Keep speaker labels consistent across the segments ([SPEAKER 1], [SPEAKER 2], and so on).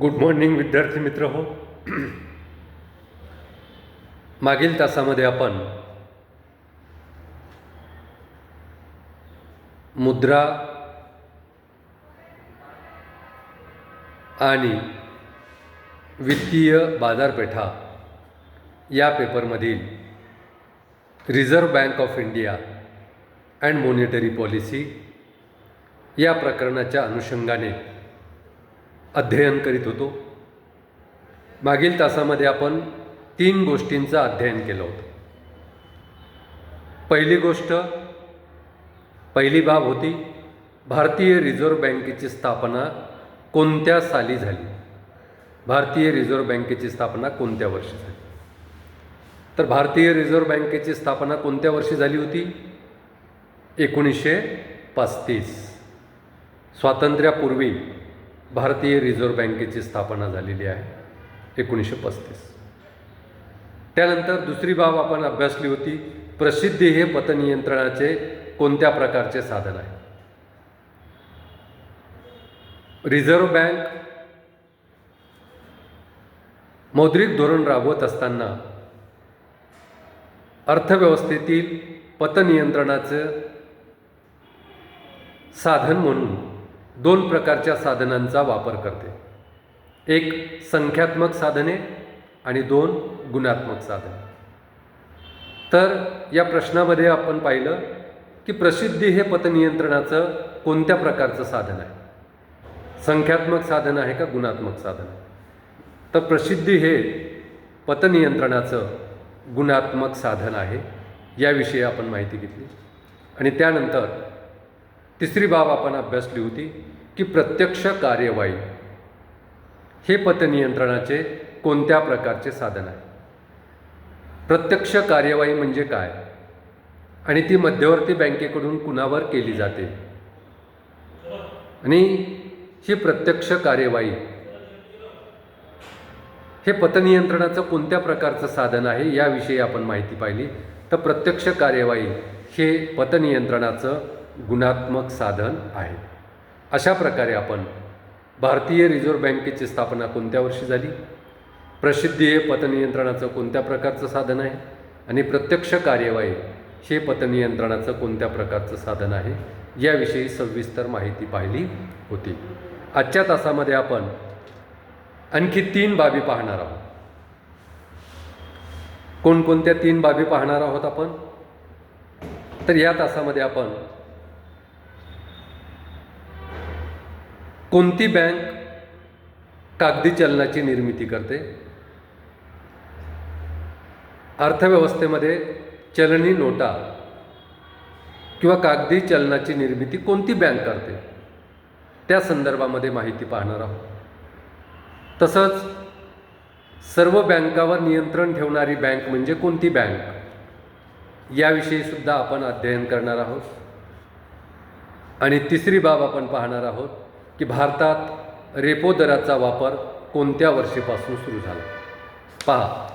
[SPEAKER 1] Good morning विद्यार्थी मित्र हो. मागील तासामध्ये आपण मुद्रा आणि वित्तीय बाजारपेठा या पेपरमधील reserve bank of India and monetary policy या प्रकरणाच्या अनुषंगाने अध्ययन करीत होतो. मागील तासामध्ये आपण तीन गोष्टींचं अध्ययन केलं होतं. पहिली गोष्ट पहिली बाब होती भारतीय रिझर्व्ह बँकेची स्थापना कोणत्या साली झाली? भारतीय रिझर्व्ह बँकेची स्थापना कोणत्या वर्षी झाली? तर भारतीय रिझर्व्ह बँकेची स्थापना कोणत्या वर्षी झाली होती? एकोणीसशे पस्तीस. स्वातंत्र्यापूर्वी भारतीय रिझर्व्ह बँकेची स्थापना झालेली आहे एकोणीसशे पस्तीस. त्यानंतर दुसरी बाब आपण अभ्यासली होती प्रसिद्धी हे पतनियंत्रणाचे कोणत्या प्रकारचे साधन आहे? रिझर्व्ह बँक मौद्रिक धोरण राबवत असताना अर्थव्यवस्थेतील पतनियंत्रणाचं साधन म्हणून दोन प्रकारच्या साधनांचा वापर करते. एक संख्यात्मक साधने आणि दोन गुणात्मक साधने. तर या प्रश्नामध्ये आपण पाहिलं की प्रसिद्धी हे पतनियंत्रणाचं कोणत्या प्रकारचं साधन आहे? संख्यात्मक साधन आहे का गुणात्मक साधन आहे? तर प्रसिद्धी हे पतनियंत्रणाचं गुणात्मक साधन आहे याविषयी आपण माहिती घेतली. आणि त्यानंतर तिसरी बाब आपण अभ्यासली होती की प्रत्यक्ष कार्यवाही. हे पतनियंत्रणाचे कोणत्या प्रकारचे साधन आहे? प्रत्यक्ष कार्यवाही म्हणजे काय? आणि ती मध्यवर्ती बँकेकडून कुणावर केली जाते? आणि ही प्रत्यक्ष कार्यवाही हे पतनियंत्रणाचं कोणत्या प्रकारचं साधन आहे याविषयी आपण माहिती पाहिली. तर प्रत्यक्ष कार्यवाही हे पतनियंत्रणाचं गुणात्मक साधन आहे. अशा प्रकारे आपण भारतीय रिझर्व्ह बँकेची स्थापना कोणत्या वर्षी झाली? प्रसिद्धी हे पतनियंत्रणाचं कोणत्या प्रकारचं साधन आहे? आणि प्रत्यक्ष कार्यवाही हे पतनियंत्रणाचं कोणत्या प्रकारचं साधन आहे? याविषयी सविस्तर माहिती पाहिली होती. आजच्या तासामध्ये आपण आणखी तीन बाबी पाहणार आहोत. कोणकोणत्या तीन बाबी पाहणार आहोत आपण? तर या तासामध्ये आपण कोणती बँक कागदी चलनाची निर्मिती करते? अर्थव्यवस्थेमध्ये चलनी नोटा किंवा कागदी चलनाची निर्मिती कोणती बँक करते? त्या संदर्भामध्ये माहिती पाहणार आहोत. तसंच सर्व बँकावर नियंत्रण ठेवणारी बँक म्हणजे कोणती बँक? याविषयी सुद्धा आपण अध्ययन करणार आहोत. आणि तिसरी बाब आपण पाहणार आहोत की भारतात रेपो दराचा वापर कोणत्या वर्षीपासून सुरू झाला? पहा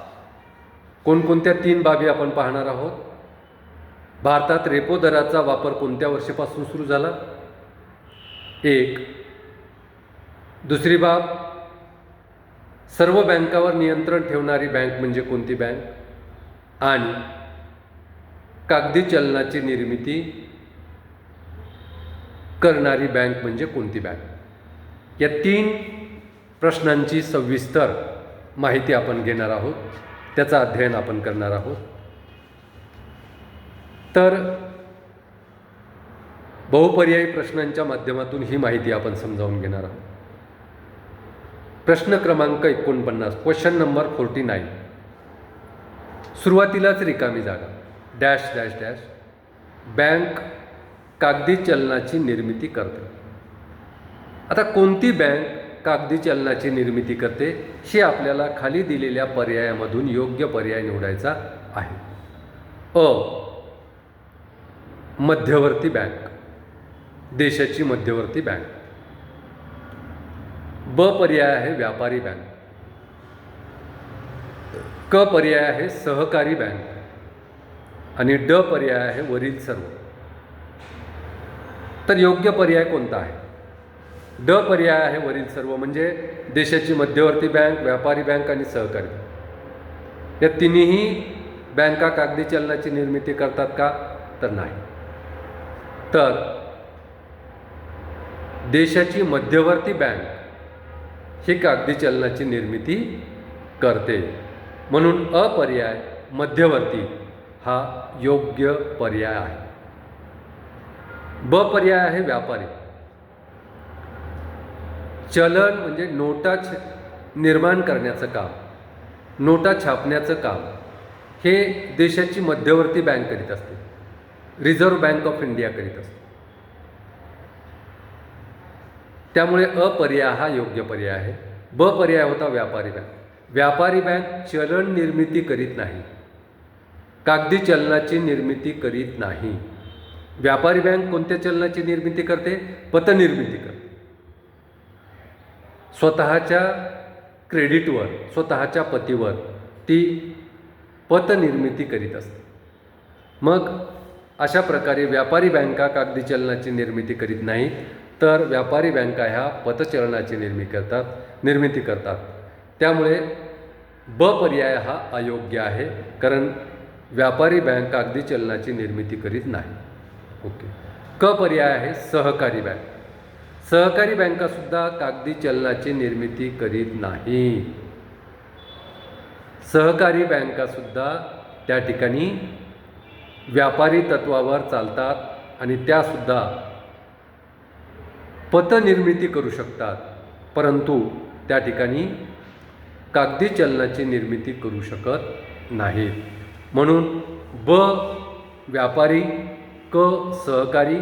[SPEAKER 1] कोणकोणत्या तीन बाबी आपण पाहणार आहोत? भारतात रेपो दराचा वापर कोणत्या वर्षीपासून सुरू झाला? एक दुसरी बाब सर्व बँकावर नियंत्रण ठेवणारी बँक म्हणजे कोणती बँक? आणि कागदी चलनाची निर्मिती करणारी बँक म्हणजे कोणती बँक? या तीन प्रश्नांची सविस्तर माहिती आपण घेणार आहोत. त्याचं अध्ययन आपण करणार आहोत. तर बहुपर्यायी प्रश्नांच्या माध्यमातून ही माहिती आपण समजावून घेणार आहोत. प्रश्न क्रमांक एकोणपन्नास क्वेश्चन नंबर फोर्टी नाईन. सुरुवातीलाच रिकामी जागा. Dash dash dash. बँक कागदी चलनाची निर्मिती करते. आता कोणती बँक कागदी चलनाची निर्मिती करते हे आपल्याला खाली दिलेल्या पर्यायामधून योग्य पर्याय निवडायचा आहे. अ. मध्यवर्ती बँक. देशाची मध्यवर्ती बँक. ब पर्याय आहे व्यापारी बँक. क पर्याय आहे सहकारी बँक. आणि ड पर्याय आहे वरील सर्व. तर योग्य पर्याय कोणता आहे? ड पर्याय आहे वरील सर्व म्हणजे देशाची मध्यवर्ती बँक व्यापारी बँक आणि सहकारी. बँक या तिन्ही बँका कागदी चलनाची निर्मिती करतात का? तर नाही. तर देशाची मध्यवर्ती बँक ही कागदी चलनाची निर्मिती करते. म्हणून अपर्याय मध्यवर्ती हा योग्य पर्याय आहे. ब पर्याय आहे व्यापारी. चलन म्हणजे नोटा छ- निर्माण करण्याचं काम नोटा छापण्याचं काम. हे देशाची मध्यवर्ती बँक करीत असते. रिझर्व्ह बँक ऑफ इंडिया करीत असते. त्यामुळे अपर्याय हा योग्य पर्याय आहे. ब पर्याय होता व्यापारी बँक. व्यापारी बँक चलन निर्मिती करीत नाही. कागदी चलनाची निर्मिती करीत नाही. व्यापारी बँक कोणत्या चलनाची निर्मिती करते? पतनिर्मिती करते. स्वतःच्या क्रेडिटवर स्वतःच्या पतीवर ती पतनिर्मिती करीत असते. मग अशा प्रकारे व्यापारी बँका कागदी चलनाची निर्मिती करीत नाहीत तर व्यापारी बँका ह्या पतचलनाची निर्मिती करतात निर्मिती करतात. त्यामुळे ब पर्याय हा अयोग्य आहे कारण व्यापारी बँक कागदी चलनाची निर्मिती करीत नाही. ओके. क पर्याय आहे सहकारी बँक. सहकारी बँकासुद्धा कागदी चलनाची निर्मिती करीत नाही. सहकारी बँकासुद्धा त्या ठिकाणी व्यापारी तत्वावर चालतात आणि त्यासुद्धा पतनिर्मिती करू शकतात परंतु त्या ठिकाणी कागदी चलनाची निर्मिती करू शकत नाहीत. म्हणून ब व्यापारी क सहकारी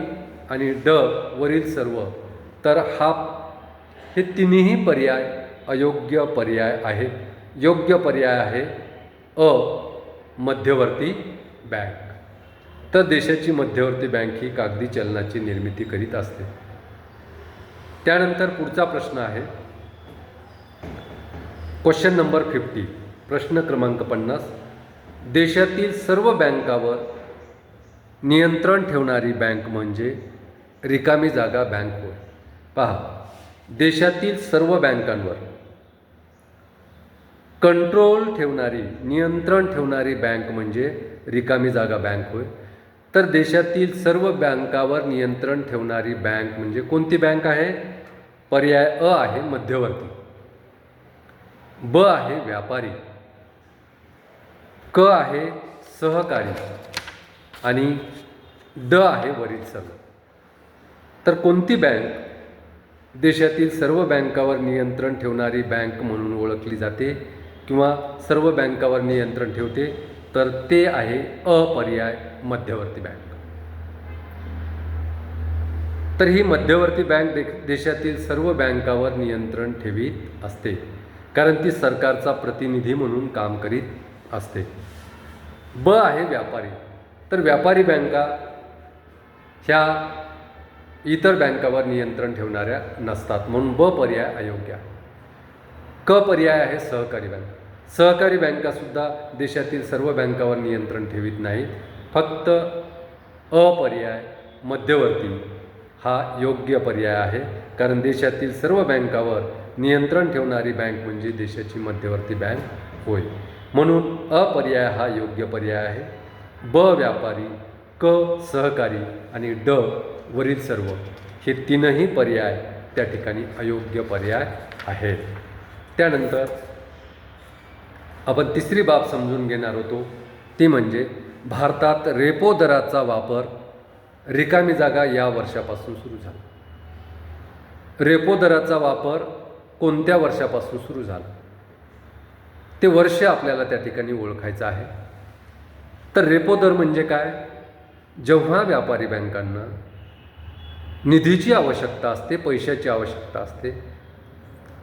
[SPEAKER 1] आणि ड वरील सर्व. तर हा हे तिन्ही पर्याय अयोग्य पर्याय आहेत. योग्य पर्याय आहे अ मध्यवर्ती बँक. तर देशाची मध्यवर्ती बँक ही कागदी चलनाची निर्मिती करीत असते. त्यानंतर पुढचा प्रश्न आहे. क्वेश्चन नंबर फिफ्टी प्रश्न क्रमांक पन्नास. देशातील सर्व बँकावर नियंत्रण ठेवणारी बँक म्हणजे रिकामी जागा बँक होय. पहा देशातील सर्व बँकांवर कंट्रोल ठेवणारी नियंत्रण ठेवणारी बँक म्हणजे रिकामी जागा बँक होय. तर देशातील सर्व बँकावर नियंत्रण ठेवणारी बँक म्हणजे कोणती बँक आहे? पर्याय अ आहे मध्यवर्ती. ब आहे व्यापारी. क आहे सहकारी. आणि ड आहे वरील सर्व तर कोणती बँक देशातील सर्व बँकावर नियंत्रण ठेवणारी बँक म्हणून ओळखली जाते किंवा सर्व बँकावर नियंत्रण ठेवते? तर ते आहे अपर्याय मध्यवर्ती बँक. तर ही मध्यवर्ती बँक दे देशातील सर्व बँकावर नियंत्रण ठेवीत असते. कारण ती सरकारचा प्रतिनिधी म्हणून काम करीत असते. ब आहे व्यापारी. तर व्यापारी बँका ह्या इतर बँकावर नियंत्रण ठेवणाऱ्या नसतात. म्हणून ब पर्याय अयोग्य. क पर्याय आहे सहकारी बँक. सहकारी बँकासुद्धा देशातील सर्व बँकावर नियंत्रण ठेवीत नाहीत. फक्त अपर्याय मध्यवर्ती हा योग्य पर्याय आहे. कारण देशातील सर्व बँकावर नियंत्रण ठेवणारी बँक म्हणजे देशाची मध्यवर्ती बँक होय. म्हणून अपर्याय हा योग्य पर्याय आहे. ब व्यापारी क सहकारी आणि ड वरील सर्व. हे तीनही पर्याय त्या ठिकाणी अयोग्य पर्याय आहेत. त्यानंतर आपण तिसरी बाब समजून घेणार होतो. ती म्हणजे भारतात रेपो दराचा वापर रिकामी जागा या वर्षापासून सुरू झाला. रेपो दराचा वापर कोणत्या वर्षापासून सुरू झाला? ते वर्ष आपल्याला त्या ठिकाणी ओळखायचं आहे. तर रेपो दर म्हणजे काय? जेव्हा व्यापारी बँकांना निधीची आवश्यकता असते पैशाची आवश्यकता असते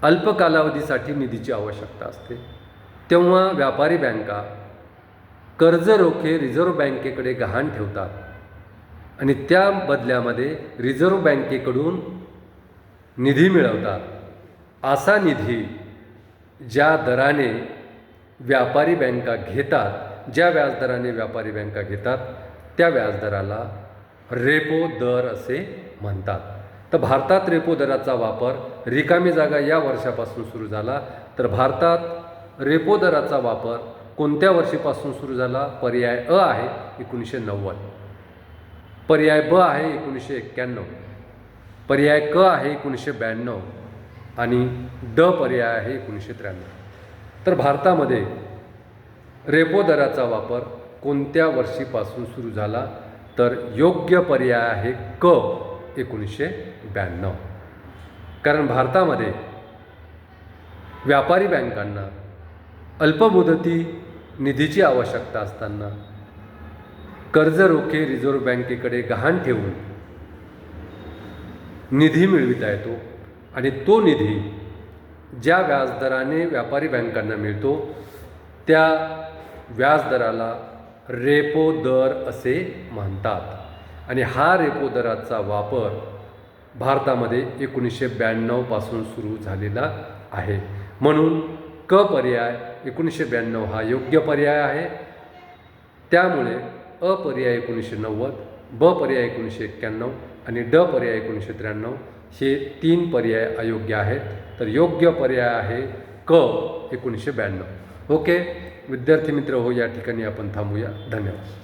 [SPEAKER 1] अल्प कालावधीसाठी निधीची आवश्यकता असते तेव्हा व्यापारी बँका कर्ज रोखे रिझर्व्ह बँकेकडे गहाण ठेवतात आणि त्या बदल्यामध्ये रिझर्व्ह बँकेकडून निधी मिळवतात. असा निधी ज्या दराने व्यापारी बँका घेतात ज्या व्याजदराने व्यापारी बँका घेतात त्या व्याजदराला रेपो दर असे म्हणतात. तर भारतात रेपो दराचा वापर रिकामी जागा या वर्षापासून सुरू झाला. तर भारतात रेपो दराचा वापर कोणत्या वर्षीपासून सुरू झाला? पर्याय अ आहे एकोणीसशे नव्वद. पर्याय ब आहे एकोणीसशे एक्क्याण्णव. पर्याय क आहे एकोणीसशे ब्याण्णव. आणि ड पर्याय आहे एकोणीसशे त्र्याण्णव. तर भारतामध्ये रेपो दराचा वापर कोणत्या वर्षीपासून सुरू झाला? तर योग्य पर्याय आहे क एकोणीसशे ब्याण्णव. कारण भारतामध्ये व्यापारी बँकांना अल्पमुदती निधीची आवश्यकता असताना कर्ज रोखे रिझर्व्ह बँकेकडे गहाण ठेवून निधी मिळविता येतो आणि तो निधी ज्या व्याजदराने व्यापारी बँकांना मिळतो त्या व्याजदराला रेपो दर असे म्हणतात. आणि हा रेपो दराचा वापर भारतामध्ये एकोणीसशे ब्याण्णवपासून सुरू झालेला आहे. म्हणून क पर्याय एकोणीसशे ब्याण्णव हा योग्य पर्याय आहे. त्यामुळे अ पर्याय एकोणीसशे नव्वद ब पर्याय एकोणीसशे एक्क्याण्णव आणि ड पर्याय एकोणीसशे त्र्याण्णव हे तीन पर्याय अयोग्य आहेत. तर योग्य पर्याय आहे क एकोणीसशे ब्याण्णव. ओके? विद्यार्थी मित्र हो या ठिकाणी आपण थांबूया. धन्यवाद.